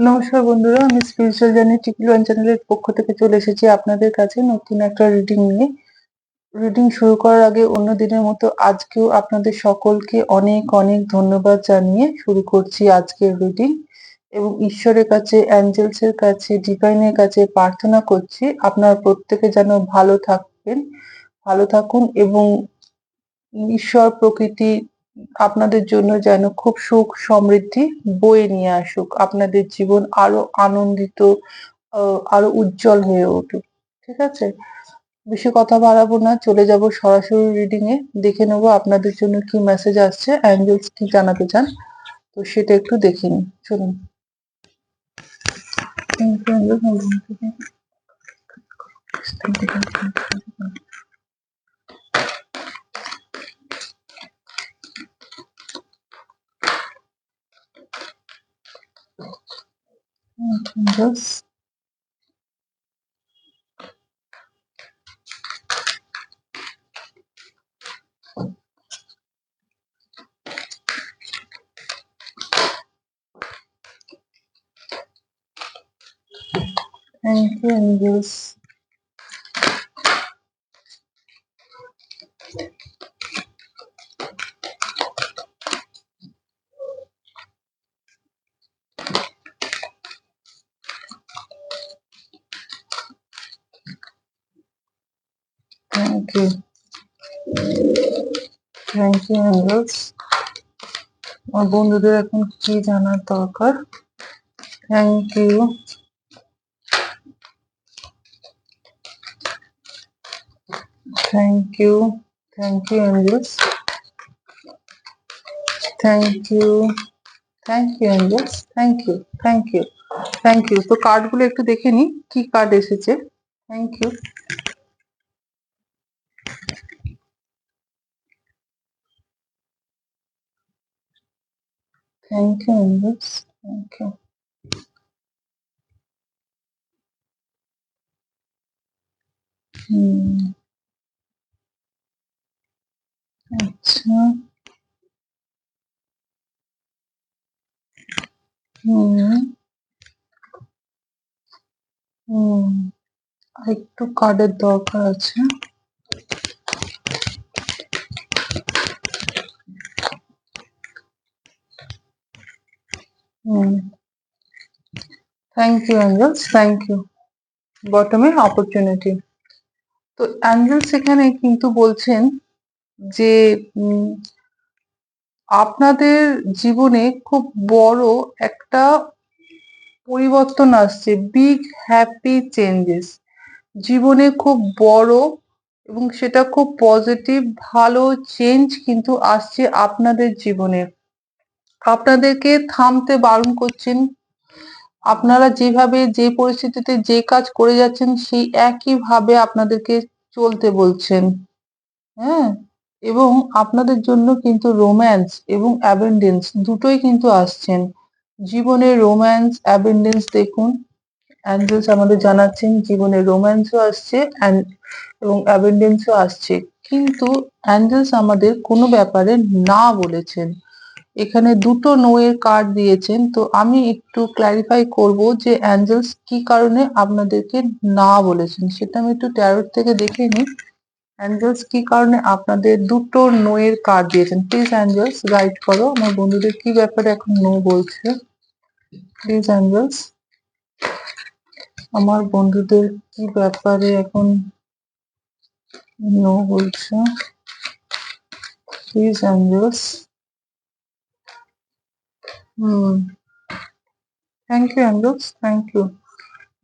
নমস্কার বন্ধুরা, আমি স্পিরিচুয়াল জার্নি টিকিল ওয়ান চ্যানেলের পক্ষ থেকে চলে এসেছি আপনাদের কাছে নতুন একটা রিডিং নিয়ে। রিডিং শুরু করার আগে অন্য দিনের মতো আজকেও আপনাদের সকলকে অনেক অনেক ধন্যবাদ জানিয়ে শুরু করছি আজকের রিডিং এবং ঈশ্বরের কাছে অ্যাঞ্জেলস এর কাছে ডিভাইনের কাছে প্রার্থনা করছি, আপনারা প্রত্যেকে যেন ভালো থাকবেন, ভালো থাকুন এবং ঈশ্বর প্রকৃতি আপনাদের জন্য যেন খুব সুখ সমৃদ্ধি বয়ে নিয়ে আসুক। আপনাদের জীবন আরও আনন্দিত আরও উজ্জ্বল হয়ে উঠুক। ঠিক আছে? বেশি কথা বাড়াবো না চলে যাব সরাসরি রিডিং এ। দেখে নেব আপনাদের জন্য কি মেসেজ আসছে অ্যাঞ্জেলস কি জানাতে চান। তো সেটা একটু দেখে নিন চলুন। Thank you, Windows. Thank you, Windows. You, angels. আমার বন্ধুদের এখন কি জানার দরকার? Thank you thank you thank you angels thank you thank you angels thank you thank you thank you তো কার্ডগুলো একটু দেখে নি। কি কার্ড এসেছে? Thank you you angels thank you হুম আচ্ছা একটু কার্ডের দরকার আছে হুম thank you angels thank you বটমে opportunity তো অ্যাঞ্জেলস এখানে কিন্তু বলছেন যে আপনাদের জীবনে খুব বড় একটা পরিবর্তন আসছে বিগ হ্যাপি চেঞ্জেস জীবনে খুব বড় এবং সেটা খুব পজিটিভ ভালো চেঞ্জ কিন্তু আসছে আপনাদের জীবনে। আপনাদেরকে থামতে বারণ করছেন আপনারা যেভাবে যে পরিস্থিতিতে যে কাজ করে যাচ্ছেন, সেই একই ভাবে আপনাদেরকে চলতে বলছেন। হ্যাঁ? এবং আপনাদের জন্য কিন্তু রোম্যান্স এবং অ্যাবেন্ডেন্স দুটোই কিন্তু আসছেন। জীবনে রোম্যান্স অ্যাবেন্ডেন্স দেখুন। অ্যাঞ্জেলস আমাদের জানাচ্ছেন, জীবনে রোম্যান্সও আসছে এবং অ্যাবেন্ডেন্সও আসছে। কিন্তু অ্যাঞ্জেলস আমাদের কোনো ব্যাপারে না বলেছেন। এখানে দুটো নো এর কার্ড দিয়েছেন। তো আমি একটু ক্ল্যারিফাই করব যে অ্যাঞ্জেলস কি কারণে আপনাদেরকে না বলেছেন? সেটা আমি একটু ট্যারোট থেকে দেখে নিই। অ্যাঞ্জেলস কি কারণে আপনাদের দুটো নো এর কার্ড দিয়েছেন? প্লিজ অ্যাঞ্জেলস গাইড করো। আমার বন্ধুদের কি ব্যাপারে এখন নো বলছে? প্লিজ অ্যাঞ্জেলস আমার বন্ধুদের কি ব্যাপারে এখন নো বলছে? Please angels hmm thank you angels thank you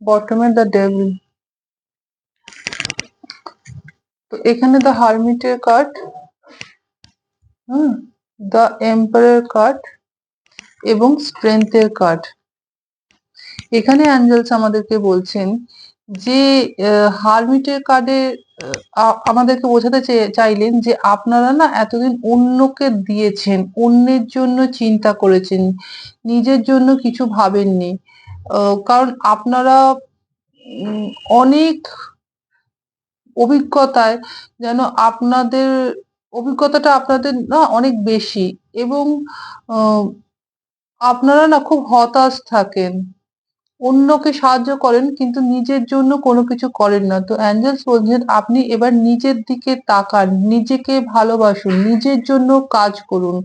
বটমে the devil তো এখানে দ্য হারমিটের card hmm the empire card এবং স্ট্রেংথের কার্ড এখানে অ্যাঞ্জেলস আমাদেরকে বলছেন যে হারমিটের কার্ডে আমাদেরকে বোঝাতে চাইলেন যে আপনারা না এতদিন অন্যকে দিয়েছেন, অন্যের জন্য চিন্তা করেছেন, নিজের জন্য কিছু ভাবেননি। কারণ আপনারা অনেক অভিজ্ঞতায় যেন আপনাদের, অভিজ্ঞতাটা আপনাদের না অনেক বেশি এবং আপনারা না খুব হতাশ থাকেন। অন্যকে সাহায্য করেন, কিন্তু নিজের জন্য কোনো কিছু করেন না। তো অ্যাঞ্জেলস বলছেন, আপনি এবার নিজের দিকে তাকান, নিজেকে ভালোবাসুন, নিজের জন্য কাজ করুন।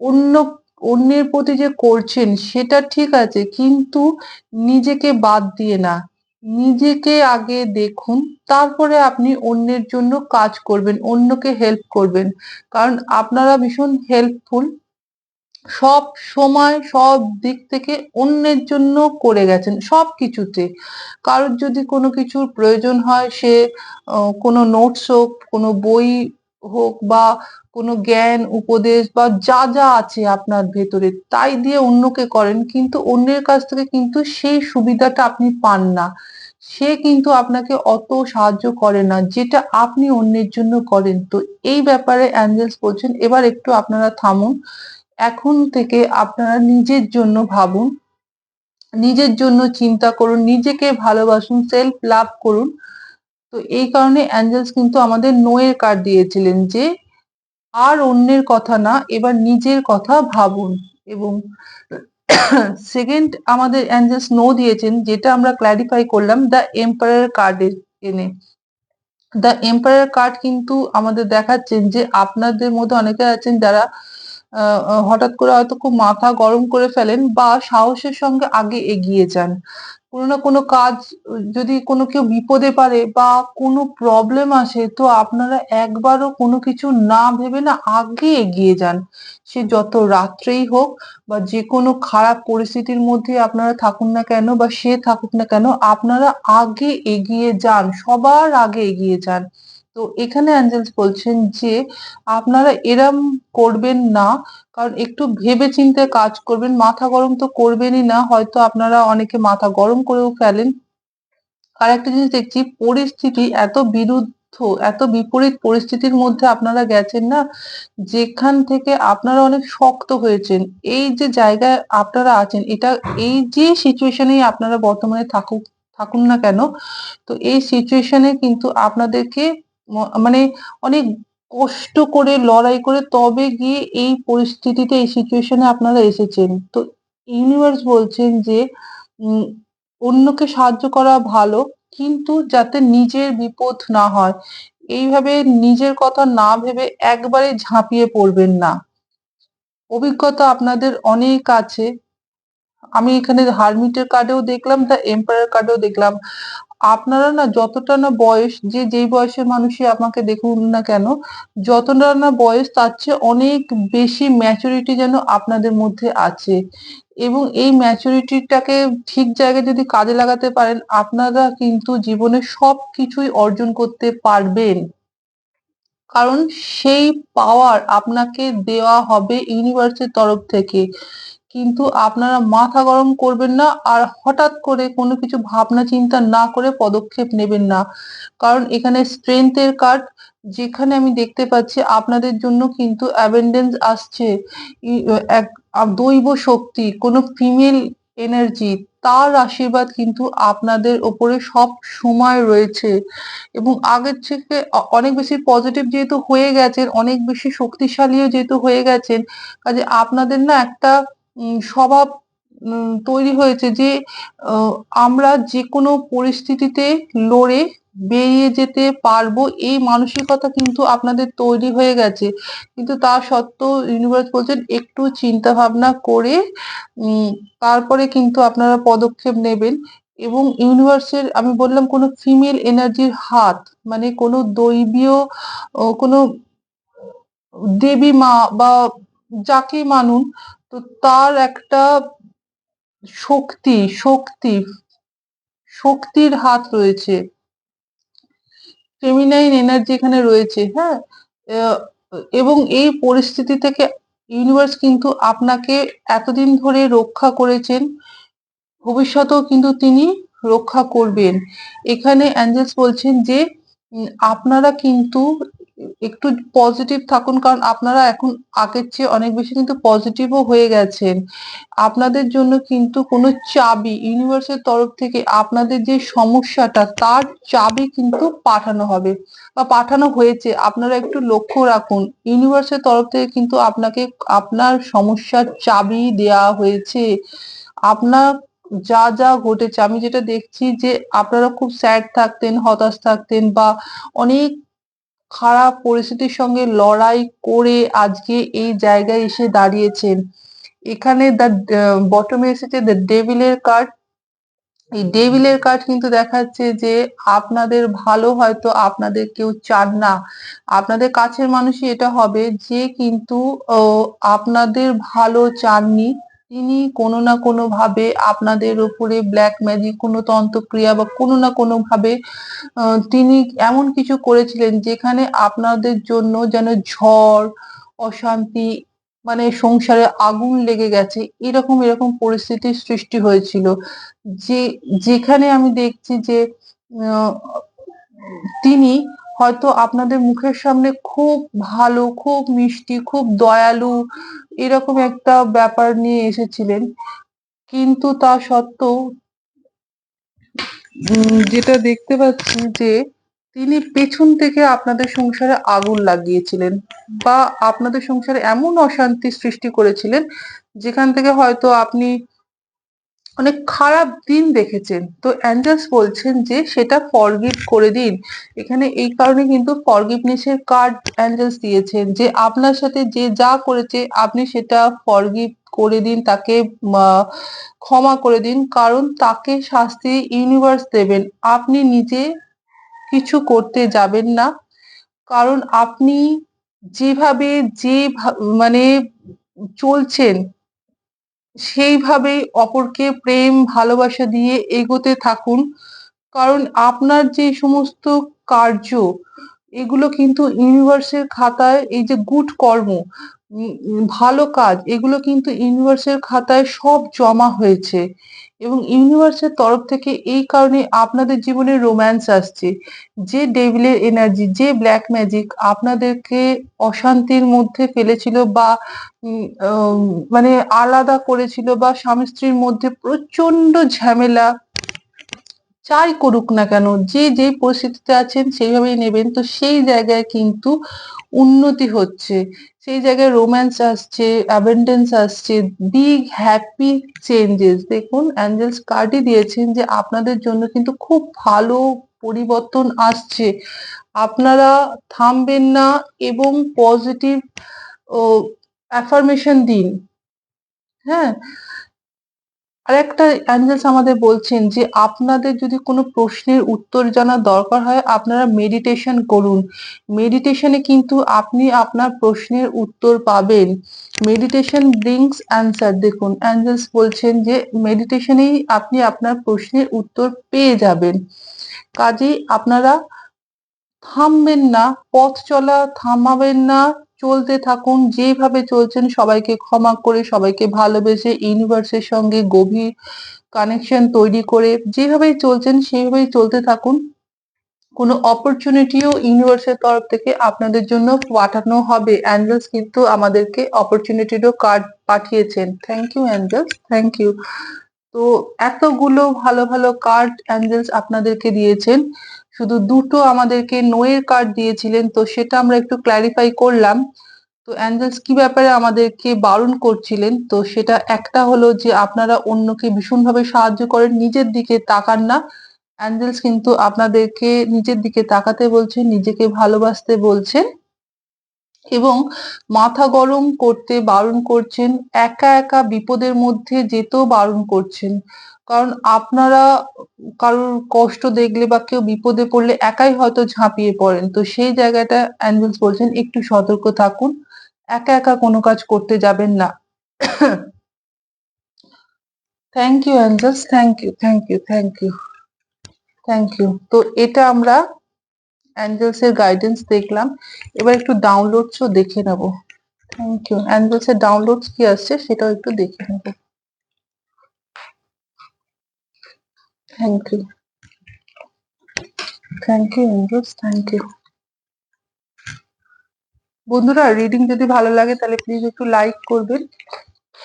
অন্য, অন্যের প্রতি যে করছেন, সেটা ঠিক আছে, কিন্তু নিজেকে বাদ দিয়ে না। নিজেকে আগে দেখুন, তারপরে আপনি অন্যের জন্য কাজ করবেন, অন্যকে হেল্প করবেন। কারণ আপনারা ভীষণ হেল্পফুল সব সময় সব দিক থেকে অন্যের জন্য করে গেছেন সব কিছুতে। কারোর যদি কোনো কিছুর প্রয়োজন হয়, সে কোনো নোটস হোক, কোনো বই হোক বা কোনো জ্ঞান, উপদেশ বা যা যা আছে আপনার ভেতরে, তাই দিয়ে অন্যকে করেন, কিন্তু অন্যের কাছ থেকে কিন্তু সেই সুবিধাটা আপনি পান না। সে কিন্তু আপনাকে অত সাহায্য করে না, যেটা আপনি অন্যের জন্য করেন। তো এই ব্যাপারে অ্যাঞ্জেলস বলছেন, এবার একটু আপনারা থামুন। এখন থেকে আপনারা নিজের জন্য ভাবুন, নিজের জন্য চিন্তা করুন, নিজেকে ভালোবাসুন সেলফ লাভ করুন। তো এই কারণে অ্যাঞ্জেলস কিন্তু আমাদের নোয়ের কার্ড দিয়েছিলেন যে, আর অন্যের কথা না, এবার নিজের কথা ভাবুন। এবং সেকেন্ড আমাদের অ্যাঞ্জেলস নো দিয়েছেন, যেটা আমরা ক্ল্যারিফাই করলাম দ্য এম্পায়ার কার্ডের এনে। দ্য এম্পায়ার কার্ড কিন্তু আমাদের দেখাচ্ছেন যে, আপনাদের মধ্যে অনেকে আছেন যারা হঠাৎ করে হয়তো খুব মাথা গরম করে ফেলেন বা সাহসের সঙ্গে আগে এগিয়ে যান। কোনো না কোনো কাজ, যদি কোনো কেউ বিপদে পারে বা কোনো প্রবলেম আসে, তো আপনারা একবারও কোনো কিছু না ভেবে না আগে এগিয়ে যান। সে যত রাত্রেই হোক বা যে কোনো খারাপ পরিস্থিতির মধ্যে আপনারা থাকুন না কেন বা সে থাকুক না কেন, আপনারা আগে এগিয়ে যান, সবার আগে এগিয়ে যান। তো এখানে অ্যাঞ্জেলস বলছেন যে আপনারা এরম করবেন না, কারণ একটু ভেবে চিন্তে কাজ করবেন, মাথা গরম তো করবেনই না, হয়তো আপনারা অনেকে মাথা গরম করেও ফেলেন। আর একটা জিনিস দেখছি, পরিস্থিতি এত বিরুদ্ধ, এত বিপরীত পরিস্থিতির মধ্যে আপনারা গেছেন না, যেখান থেকে আপনারা অনেক শক্ত হয়েছেন। এই যে জায়গায় আপনারা আছেন, এটা এই যে সিচুয়েশনেই আপনারা বর্তমানে থাকুক, থাকুন না কেন, তো এই সিচুয়েশনে কিন্তু আপনাদেরকে মানে অনেক কষ্ট করে, লড়াই করে তবে গিয়ে এই পরিস্থিতিতে, এই সিচুয়েশনে আপনারা এসেছেন। তো ইউনিভার্স বলছেন যে অন্যকে সাহায্য করা ভালো, কিন্তু যাতে নিজের বিপদ না হয়। এইভাবে নিজের কথা না ভেবে একবারে ঝাঁপিয়ে পড়বেন না। অভিজ্ঞতা আপনাদের অনেক আছে। আমি এখানে হারমিটের কার্ডেও দেখলাম দ্য এম্পায়ার কার্ডেও দেখলাম। আপনারা না যতটা না বয়স, যে, যেই বয়সের মানুষই আমাকে দেখুন না কেন, যতটা না বয়স তার চেয়ে অনেক বেশি ম্যাচুরিটি যেন আপনাদের মধ্যে আছে। এবং এই ম্যাচুরিটিটাকে ঠিক জায়গায় যদি কাজে লাগাতে পারেন, আপনারা কিন্তু জীবনে সব কিছুই অর্জন করতে পারবেন। কারণ সেই পাওয়ার আপনাকে দেওয়া হবে ইউনিভার্সের তরফ থেকে। কিন্তু আপনারা মাথা গরম করবেন না আর হঠাৎ করে কোনো কিছু ভাবনা চিন্তা না করে পদক্ষেপ নেবেন না। কারণ এখানে স্ট্রেংথের কার্ড যেখানে আমি দেখতে পাচ্ছি আপনাদের জন্য কিন্তু অ্যাবেন্ডেন্স আসছে। এক দৈব শক্তি, কোনো ফিমেল এনার্জি তার আশীর্বাদ কিন্তু আপনাদের ওপরে সব সময় রয়েছে। এবং আগের থেকে অনেক বেশি পজিটিভ যেহেতু হয়ে গেছেন, অনেক বেশি শক্তিশালীও যেহেতু হয়ে গেছেন, কাজে আপনাদের না একটা স্বভাব তৈরি হয়েছে যে আমরা যে কোনো পরিস্থিতিতে লড়ে বেরিয়ে যেতে পারব, এই মানসিকতা কিন্তু আপনাদের তৈরি হয়ে গেছে। কিন্তু তা সত্ত্বেও ইউনিভার্স বলছেন, একটু চিন্তা ভাবনা করে তারপরে কিন্তু আপনারা পদক্ষেপ নেবেন এবং ইউনিভার্সের আমি বললাম, কোনো ফিমেল এনার্জির হাত মানে কোনো দৈবীয় কোনো দেবী মা বা যাকে মানুন তো তার একটা শক্তি শক্তি, শক্তির হাত রয়েছে। ফেমিনাইন এনার্জি এখানে রয়েছে হ্যাঁ? এবং এই পরিস্থিতি থেকে ইউনিভার্স কিন্তু আপনাকে এতদিন ধরে রক্ষা করেছেন, ভবিষ্যতেও কিন্তু তিনি রক্ষা করবেন। এখানে অ্যাঞ্জেলস বলছেন যে আপনারা কিন্তু একটু পজিটিভ থাকুন, কারণ আপনারা এখন আগের চেয়ে অনেক বেশি কিন্তু পজিটিভও হয়ে গেছেন। আপনাদের জন্য কিন্তু কোনো চাবি ইউনিভার্সের তরফ থেকে আপনাদের যে সমস্যাটা, তার চাবি কিন্তু পাঠানো হবে। বা পাঠানো হয়েছে, আপনারা একটু লক্ষ্য রাখুন ইউনিভার্সের তরফ থেকে কিন্তু আপনাকে, আপনার সমস্যার চাবি দেয়া হয়েছে। আপনার যা যা ঘটেছে, আমি যেটা দেখছি যে আপনারা খুব স্যাড থাকতেন, হতাশ থাকতেন বা অনেক খারাপ পরিস্থিতির সঙ্গে লড়াই করে আজকে এই জায়গায় এসে দাঁড়িয়েছেন। এখানে দ্য বটমে এসেছে দ্য ডেভিলের কার্ড এই ডেভিলের কার্ড কিন্তু দেখাচ্ছে যে আপনাদের ভালো হয়তো আপনাদের কেউ চান না। আপনাদের কাছের মানুষই এটা হবে যে কিন্তু আপনাদের ভালো চাননি। তিনি কোনো না কোনো ভাবে আপনাদের উপরে ব্ল্যাক ম্যাজিক কোনো তন্ত্রক্রিয়া বা কোনো না কোনো ভাবে তিনি এমন কিছু করেছিলেন যেখানে আপনাদের জন্য যেন ঝড়, অশান্তি মানে সংসারে আগুন লেগে গেছে, এরকম এরকম পরিস্থিতির সৃষ্টি হয়েছিল। যে, যেখানে আমি দেখছি যে তিনি হয়তো আপনাদের মুখের সামনে খুব ভালো, খুব মিষ্টি, খুব দয়ালু এরকম একটা ব্যাপার নিয়ে এসেছিলেন। কিন্তু তা সত্ত্বেও যেটা দেখতে পাচ্ছি যে তিনি পেছন থেকে আপনাদের সংসারে আগুন লাগিয়েছিলেন বা আপনাদের সংসারে এমন অশান্তি সৃষ্টি করেছিলেন যেখান থেকে হয়তো আপনি অনেক খারাপ দিন দেখেছেন। তো অ্যাঞ্জেলস বলছেন যে, সেটা ফরগিভ করে দিন। এখানে এই কারণে কিন্তু ফরগিভনেসের কার্ড অ্যাঞ্জেলস দিয়েছেন যে, আপনার সাথে যে যা করেছে, আপনি সেটা ফরগিভ করে দিন, তাকে ক্ষমা করে দিন। কারণ তাকে শাস্তি ইউনিভার্স দেবেন। আপনি নিজে কিছু করতে যাবেন না। কারণ আপনি যেভাবে যে মানে চলছেন সেইভাবেই অপরকে প্রেম, ভালোবাসা দিয়ে এগোতে থাকুন। কারণ আপনার যে সমস্ত কার্য, এগুলো কিন্তু ইউনিভার্সের খাতায় এই যে গুড কর্ম ভালো কাজ, এগুলো কিন্তু ইউনিভার্সের খাতায় সব জমা হয়েছে। এবং ইউনিভার্সের তরফ থেকে এই কারণে আপনাদের জীবনে রোম্যান্স আসছে। যে ডেভিলের এনার্জি যে ব্ল্যাক ম্যাজিক আপনাদেরকে অশান্তির মধ্যে ফেলেছিল বা মানে আলাদা করেছিল বা স্বামী স্ত্রীর মধ্যে প্রচণ্ড ঝামেলা, যাই করুক না কেন, যে যে পরিস্থিতিতে আছেন সেইভাবেই নেবেন। তো সেই জায়গায় কিন্তু উন্নতি হচ্ছে। সেই জায়গায় রোম্যান্স আসছে অ্যাবেন্ডেন্স আসছে বিগ হ্যাপি চেঞ্জেস দেখুন অ্যাঞ্জেলস কার্ডই দিয়েছেন যে আপনাদের জন্য কিন্তু খুব ভালো পরিবর্তন আসছে। আপনারা থামবেন না এবং পজিটিভ অ্যাফার্মেশন দিন। হ্যাঁ? আরেকটা অ্যাঞ্জেলস আমাদের বলছেন যে, আপনাদের যদি কোনো প্রশ্নের উত্তর জানার দরকার হয়, আপনারা মেডিটেশন করুন। মেডিটেশনে কিন্তু আপনি আপনার প্রশ্নের উত্তর পাবেন। মেডিটেশন ব্রিংস অ্যান্সার দেখুন অ্যাঞ্জেলস বলছেন যে মেডিটেশনেই আপনি আপনার প্রশ্নের উত্তর পেয়ে যাবেন। কাজেই আপনারা থামবেন না, পথ চলা থামাবেন না চলতে থাকুন, যেভাবে চলছেন সবাইকে ক্ষমা করে, সবাইকে ভালোবেসে ইউনিভার্সের সঙ্গে গভীর কানেকশন তৈরি করে যেভাবেই চলছেন সেইভাবেই চলতে থাকুন। কোনো অপরচুনিটিও ইউনিভার্সের তরফ থেকে আপনাদের জন্য পাঠানো হবে। অ্যাঞ্জেলস কিন্তু আমাদেরকে অপরচুনিটিরও কার্ড পাঠিয়েছেন। Thank you angels thank you তো এতগুলো ভালো ভালো কার্ড অ্যাঞ্জেলস আপনাদেরকে দিয়েছেন। শুধু দুটো আমাদেরকে নোয়ের কার্ড দিয়েছিলেন, তো সেটা আমরা একটু ক্ল্যারিফাই করলাম। তো অ্যাঞ্জেলস কি ব্যাপারে আমাদেরকে বারণ করছিলেন? তো সেটা একটা হলো যে আপনারা অন্যকে ভীষণভাবে সাহায্য করেন, নিজের দিকে তাকান না। অ্যাঞ্জেলস কিন্তু আপনাদেরকে নিজের দিকে তাকাতে বলছেন নিজেকে ভালোবাসতে বলছেন এবং মাথা গরম করতে বারণ করছেন, একা একা বিপদের মধ্যে যেতেও বারণ করছেন। কারণ আপনারা কারোর কষ্ট দেখলে বা কেউ বিপদে পড়লে একাই হয়তো ঝাঁপিয়ে পড়েন। তো সেই জায়গাটা অ্যাঞ্জেলস বলছেন, একটু সতর্ক থাকুন। একা একা কোনো কাজ করতে যাবেন না। Thank you angels thank you thank you thank you thank you তো এটা আমরা অ্যাঞ্জেলস এর গাইডেন্স দেখলাম। এবার একটু ডাউনলোডসও দেখে নেব। থ্যাংক ইউ অ্যাঞ্জেলস এর ডাউনলোডস কি আসছে সেটাও একটু দেখে নেব। Thank you thank you angels thank you বন্ধুরা রিডিং যদি ভালো লাগে, তাহলে প্লিজ একটু লাইক করবেন।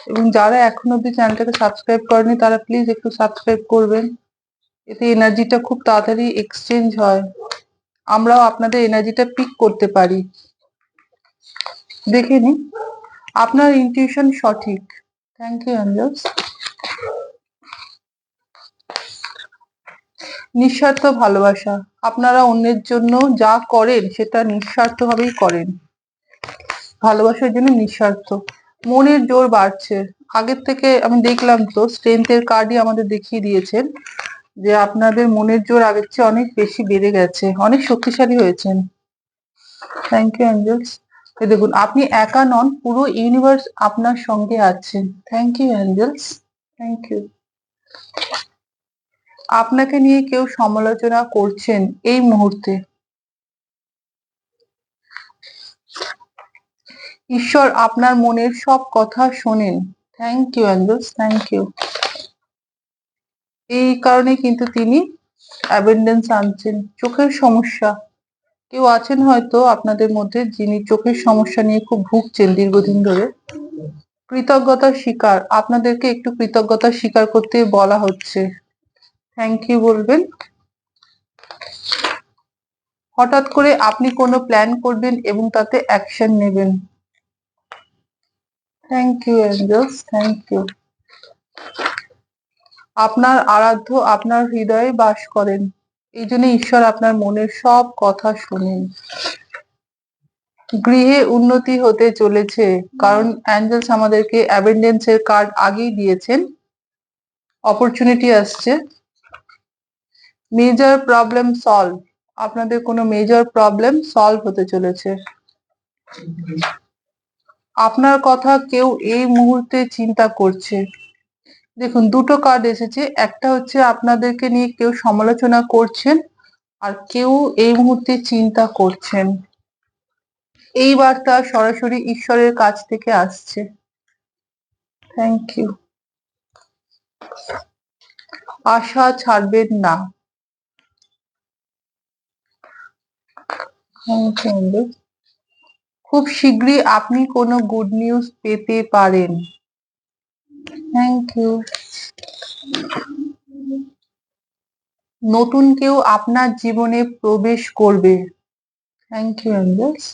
এবং যারা এখনও অব্দি চ্যানেলটাকে সাবস্ক্রাইব করেনি, তারা প্লিজ একটু সাবস্ক্রাইব করবেন। এতে এনার্জিটা খুব তাড়াতাড়ি এক্সচেঞ্জ হয়। আমরাও আপনাদের এনার্জিটা পিক করতে পারি। দেখে নিন, আপনার ইনটিউশন সঠিক। থ্যাংক ইউ অ্যাঞ্জেলস নিঃস্বার্থ ভালোবাসা। আপনারা অন্যের জন্য যা করেন, সেটা নিঃস্বার্থভাবেই করেন। ভালোবাসার জন্য নিঃস্বার্থ। মনের জোর বাড়ছে। আগের থেকে আমি দেখলাম তো স্ট্রেংথের কার্ডই আমাদের দেখিয়ে দিয়েছেন যে, আপনাদের মনের জোর আগের চেয়ে অনেক বেশি বেড়ে গেছে। অনেক শক্তিশালী হয়েছেন। থ্যাংক ইউ অ্যাঞ্জেলস দেখুন, আপনি একা নন, পুরো ইউনিভার্স আপনার সঙ্গে আছেন। Thank you angels thank you আপনাকে নিয়ে কেউ সমালোচনা করছেন এই মুহূর্তে? ঈশ্বর আপনার মনের সব কথা শোনেন। Thank you angels thank you এই কারণে কিন্তু তিনি অ্যাবেন্ডেন্স আনছেন। চোখের সমস্যা। কেউ আছেন হয়তো আপনাদের মধ্যে যিনি চোখের সমস্যা নিয়ে খুব ভুগছেন দীর্ঘদিন ধরে। কৃতজ্ঞতার শিকার। আপনাদেরকে একটু কৃতজ্ঞতা স্বীকার করতে বলা হচ্ছে। থ্যাংক ইউ বলবেন। হঠাৎ করে আপনি কোনো প্ল্যান করবেন এবং তাতে অ্যাকশন নেবেন। Thank you angels thank you আপনার আরাধ্য আপনার হৃদয়ে বাস করেন। এই জন্য ঈশ্বর আপনার মনের সব কথা শোনেন। গৃহে উন্নতি হতে চলেছে, কারণ অ্যাঞ্জেলস আমাদেরকে অ্যাবেন্ডেন্সের কার্ড আগেই দিয়েছেন। অপরচুনিটি আসছে। মেজর প্রবলেম সলভ আপনাদের কোনো মেজর প্রবলেম সলভ হতে চলেছে। আপনার কথা কেউ এই মুহূর্তে চিন্তা করছে। দেখুন, দুটো কার্ড এসেছে। একটা হচ্ছে আপনাদেরকে নিয়ে কেউ সমালোচনা করছেন আর কেউ এই মুহূর্তে চিন্তা করছেন। এই বার্তা সরাসরি ঈশ্বরের কাছ থেকে আসছে। থ্যাংক ইউ আশা ছাড়বেন না। খুব শীঘ্রই আপনি কোনো গুড নিউজ পেতে পারেন। থ্যাংক ইউ নতুন কেউ আপনার জীবনে প্রবেশ করবে। থ্যাংক ইউ অ্যাঞ্জেলস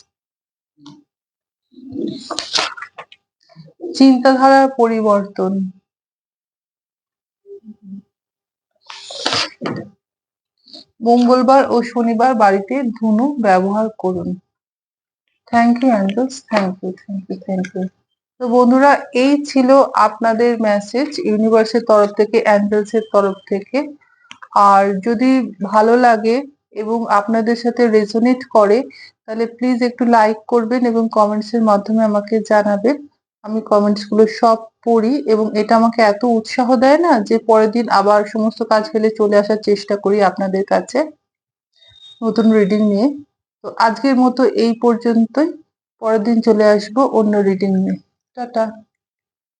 চিন্তাধারার পরিবর্তন। মঙ্গলবার ও শনিবার বাড়িতে ধুনু ব্যবহার করুন। Thank you angels thank you thank you thank you তো বন্ধুরা, এই ছিল আপনাদের মেসেজ ইউনিভার্সের তরফ থেকে অ্যাঞ্জেলসের তরফ থেকে। আর যদি ভালো লাগে এবং আপনাদের সাথে রেজোনেট করে, তাহলে প্লিজ একটু লাইক করবেন এবং কমেন্টসের মাধ্যমে আমাকে জানাবেন। আমি কমেন্টসগুলো সব পড়ি এবং এটা আমাকে এত উৎসাহ দেয় না যে পরের দিন আবার সমস্ত কাজ ফেলে চলে আসার চেষ্টা করি আপনাদের কাছে নতুন রিডিং নিয়ে। তো আজকের মতো এই পর্যন্তই। পরের দিন চলে আসব অন্য রিডিং নিয়ে। টাটা।